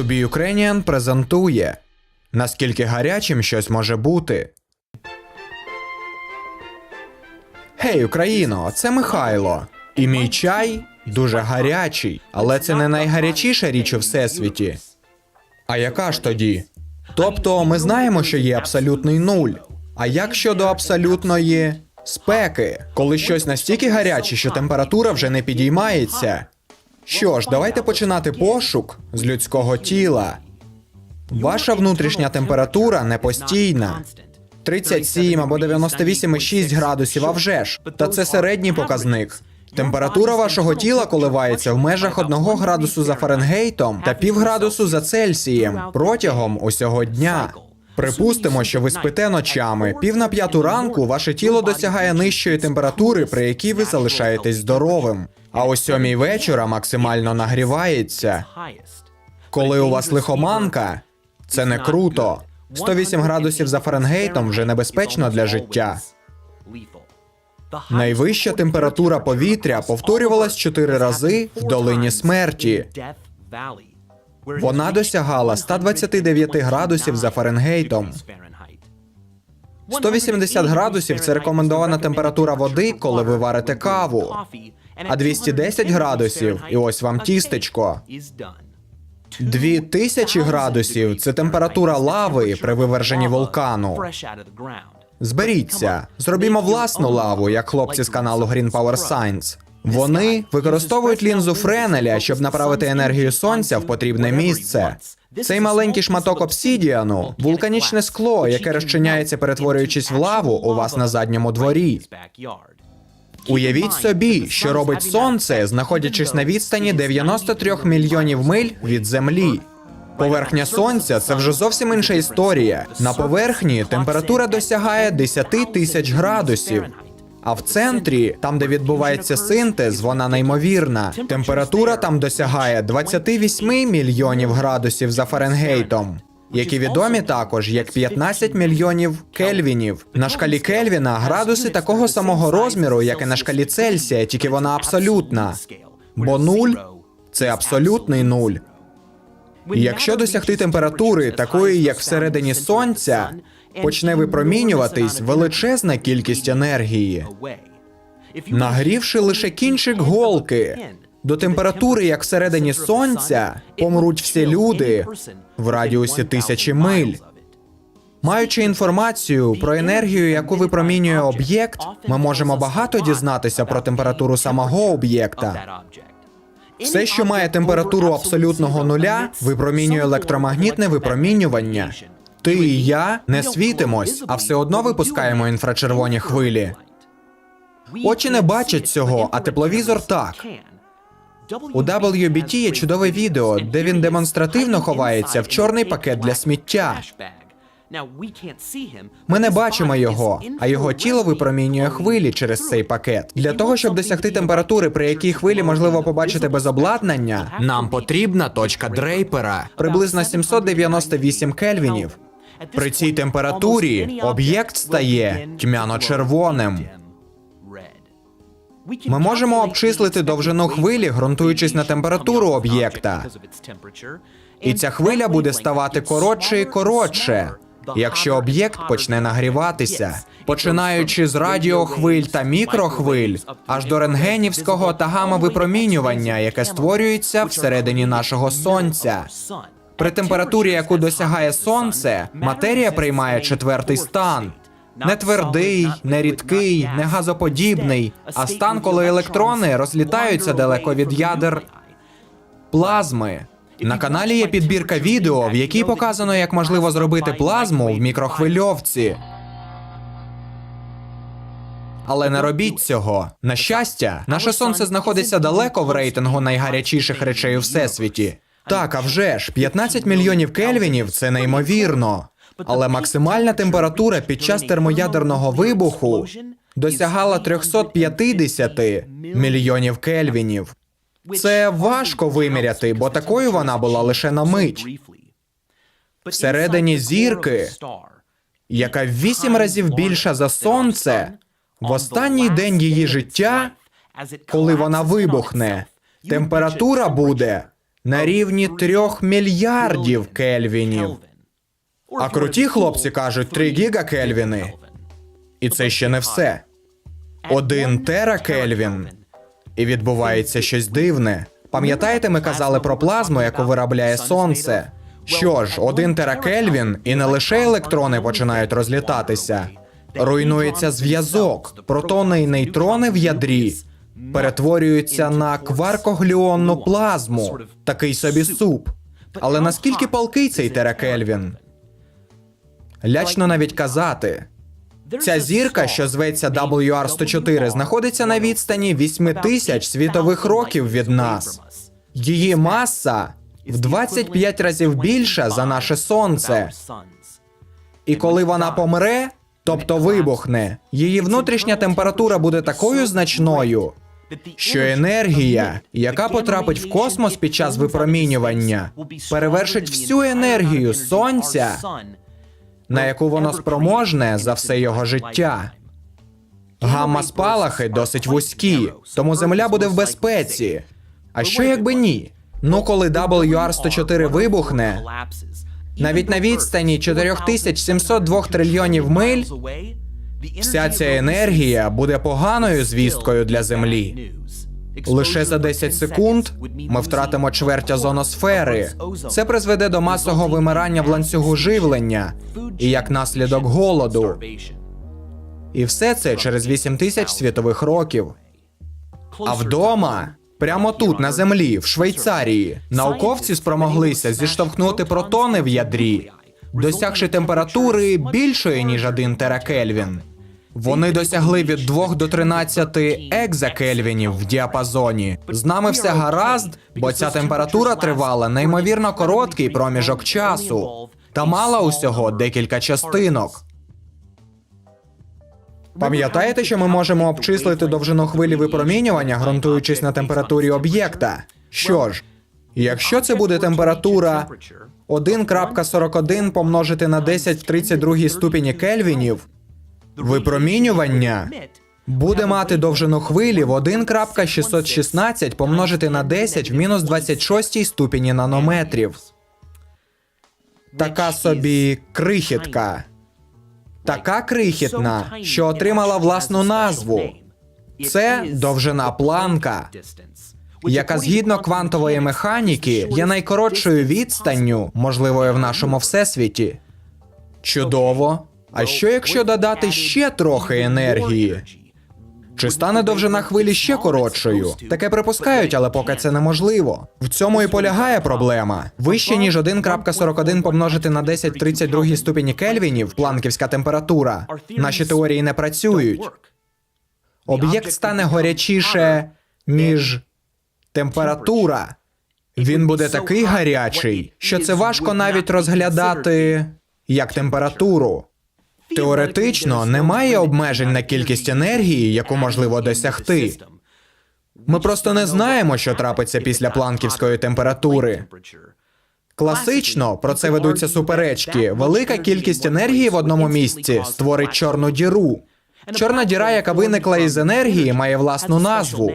To Be Ukrainian презентує наскільки гарячим щось може бути. Гей, Україно, це Михайло. І мій чай дуже гарячий, але це не найгарячіша річ у всесвіті. А яка ж тоді? Тобто, ми знаємо, що є абсолютний нуль. А як щодо абсолютної спеки, коли щось настільки гаряче, що температура вже не підіймається? Що ж, давайте починати пошук з людського тіла. Ваша внутрішня температура не постійна. 37 або 98,6 градусів, а вже ж. Та це середній показник. Температура вашого тіла коливається в межах 1 градусу за Фаренгейтом та півградусу за Цельсієм протягом усього дня. Припустимо, що ви спите ночами. Пів на п'яту ранку ваше тіло досягає нижчої температури, при якій ви залишаєтесь здоровим. А о сьомій вечора максимально нагрівається. Коли у вас лихоманка, це не круто. 108 градусів за Фаренгейтом вже небезпечно для життя. Найвища температура повітря повторювалась чотири рази в долині смерті. Вона досягала 129 градусів за Фаренгейтом. 180 градусів це рекомендована температура води, коли ви варите каву. А 210 градусів, і ось вам тістечко. 2000 градусів це температура лави при виверженні вулкану. Зберіться, зробімо власну лаву, як хлопці з каналу Green Power Science. Вони використовують лінзу Френеля, щоб направити енергію сонця в потрібне місце. Цей маленький шматок обсідіану вулканічне скло, яке розчиняється, перетворюючись в лаву у вас на задньому дворі. Уявіть собі, що робить сонце, знаходячись на відстані 93 мільйонів миль від землі. Поверхня сонця це вже зовсім інша історія. На поверхні температура досягає 10 тисяч градусів. А в центрі, там де відбувається синтез, вона неймовірна. Температура там досягає 28 мільйонів градусів за Фаренгейтом, які відомі також як 15 мільйонів кельвінів. На шкалі Кельвіна градуси такого самого розміру, як і на шкалі Цельсія, тільки вона абсолютна. Бо нуль це абсолютний нуль. Якщо досягти температури такої, як всередині сонця, почне випромінюватись величезна кількість енергії, нагрівши лише кінчик голки. До температури, як всередині сонця, помруть всі люди в радіусі тисячі миль. Маючи інформацію про енергію, яку випромінює об'єкт, ми можемо багато дізнатися про температуру самого об'єкта. Все, що має температуру абсолютного нуля, випромінює електромагнітне випромінювання. Ти і я не світимось, а все одно випускаємо інфрачервоні хвилі. Очі не бачать цього, а тепловізор так. У WBT є чудове відео, де він демонстративно ховається в чорний пакет для сміття. Ми не бачимо його, а його тіло випромінює хвилі через цей пакет. Для того, щоб досягти температури, при якій хвилі можливо побачити без обладнання, нам потрібна точка дрейпера. Приблизно 798 кельвінів. При цій температурі об'єкт стає тьмяно-червоним. Ми можемо обчислити довжину хвилі, ґрунтуючись на температуру об'єкта. І ця хвиля буде ставати коротше і коротше, якщо об'єкт почне нагріватися, починаючи з радіохвиль та мікрохвиль, аж до рентгенівського та гамма-випромінювання, яке створюється всередині нашого сонця. При температурі, яку досягає сонце, матерія приймає четвертий стан. Не твердий, не рідкий, не газоподібний, а стан, коли електрони розлітаються далеко від ядер плазми. На каналі є підбірка відео, в якій показано, як можливо зробити плазму в мікрохвильовці. Але не робіть цього. На щастя, наше сонце знаходиться далеко в рейтингу найгарячіших речей у всесвіті. Так, а вже ж, 15 мільйонів кельвінів це неймовірно. Але максимальна температура під час термоядерного вибуху досягала 350 мільйонів кельвінів. Це важко виміряти, бо такою вона була лише на мить. Всередині зірки, яка в вісім разів більша за сонце, в останній день її життя, коли вона вибухне, температура буде на рівні трьох мільярдів кельвінів. А круті хлопці кажуть 3 гігакельвіни. І це ще не все. Один теракельвін. І відбувається щось дивне. Пам'ятаєте, ми казали про плазму, яку виробляє сонце? Що ж, один теракельвін, і не лише електрони починають розлітатися. Руйнується зв'язок. Протони і нейтрони в ядрі перетворюються на кваркогліонну плазму, такий собі суп. Але наскільки палкий цей теракельвін? Лячно навіть казати. Ця зірка, що зветься WR-104, знаходиться на відстані 8 тисяч світових років від нас. Її маса в 25 разів більша за наше сонце. І коли вона помре, тобто вибухне, її внутрішня температура буде такою значною, що енергія, яка потрапить в космос під час випромінювання, перевершить всю енергію сонця, на яку воно спроможне за все його життя. Гамма спалахи досить вузькі, тому Земля буде в безпеці. А що якби ні? Ну, коли WR-104 вибухне, навіть на відстані 4702 трильйонів миль, вся ця енергія буде поганою звісткою для Землі. Лише за 10 секунд ми втратимо чверть озоносфери. Це призведе до масового вимирання в ланцюгу живлення і як наслідок голоду. І все це через 8 тисяч світових років. А вдома, прямо тут, на землі, в Швейцарії, науковці спромоглися зіштовхнути протони в ядрі, досягши температури більшої ніж 1 теракельвін. Вони досягли від 2 до 13 екзакельвінів в діапазоні. З нами все гаразд, бо ця температура тривала неймовірно короткий проміжок часу та мала усього декілька частинок. Пам'ятаєте, що ми можемо обчислити довжину хвилі випромінювання, ґрунтуючись на температурі об'єкта? Що ж, якщо це буде температура 1.41 помножити на 10 в 32 ступені кельвінів, випромінювання буде мати довжину хвилі в 1.616 помножити на 10 в мінус 26 ступені нанометрів. Така собі крихітка. Така крихітна, що отримала власну назву. Це довжина планка, яка згідно квантової механіки є найкоротшою відстанню, можливою в нашому всесвіті. Чудово. А що якщо додати ще трохи енергії? Чи стане довжина хвилі ще коротшою? Таке припускають, але поки це неможливо. В цьому і полягає проблема. Вище ніж 1.41 помножити на 10 в 32 ступені кельвінів, планківська температура. Наші теорії не працюють. Об'єкт стане горячіше, ніж температура. Він буде такий гарячий, що це важко навіть розглядати як температуру. Теоретично немає обмежень на кількість енергії, яку можливо досягти. Ми просто не знаємо, що трапиться після планківської температури. Класично про це ведуться суперечки. Велика кількість енергії в одному місці створить чорну діру. Чорна діра, яка виникла із енергії, має власну назву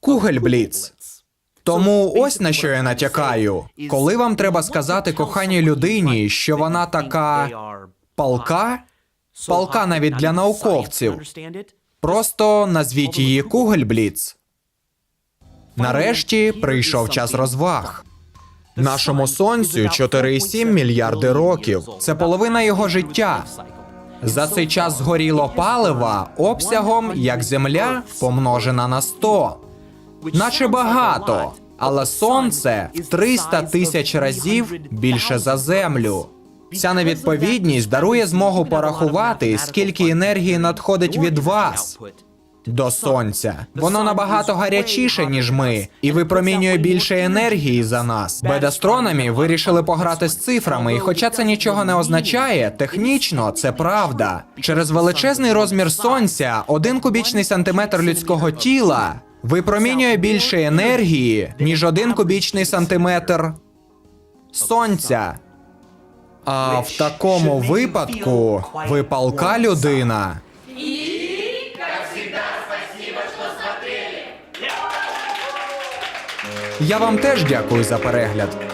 Кугельбліц. Тому ось на що я натякаю. Коли вам треба сказати коханій людині, що вона така палка, палка навіть для науковців. Просто назвіть її Кугельбліц. Нарешті прийшов час розваг. Нашому сонцю 4,7 мільярди років. Це половина його життя. За цей час згоріло палива обсягом як земля помножена на 100. Наче багато, але сонце в 300 тисяч разів більше за землю. Ця невідповідність дарує змогу порахувати, скільки енергії надходить від вас до сонця. Воно набагато гарячіше, ніж ми, і випромінює більше енергії за нас. Бедастрономі вирішили пограти з цифрами, і хоча це нічого не означає, технічно це правда. Через величезний розмір сонця один кубічний сантиметр людського тіла випромінює більше енергії, ніж один кубічний сантиметр сонця. А в такому випадку ви палка людина. Я вам теж дякую за перегляд.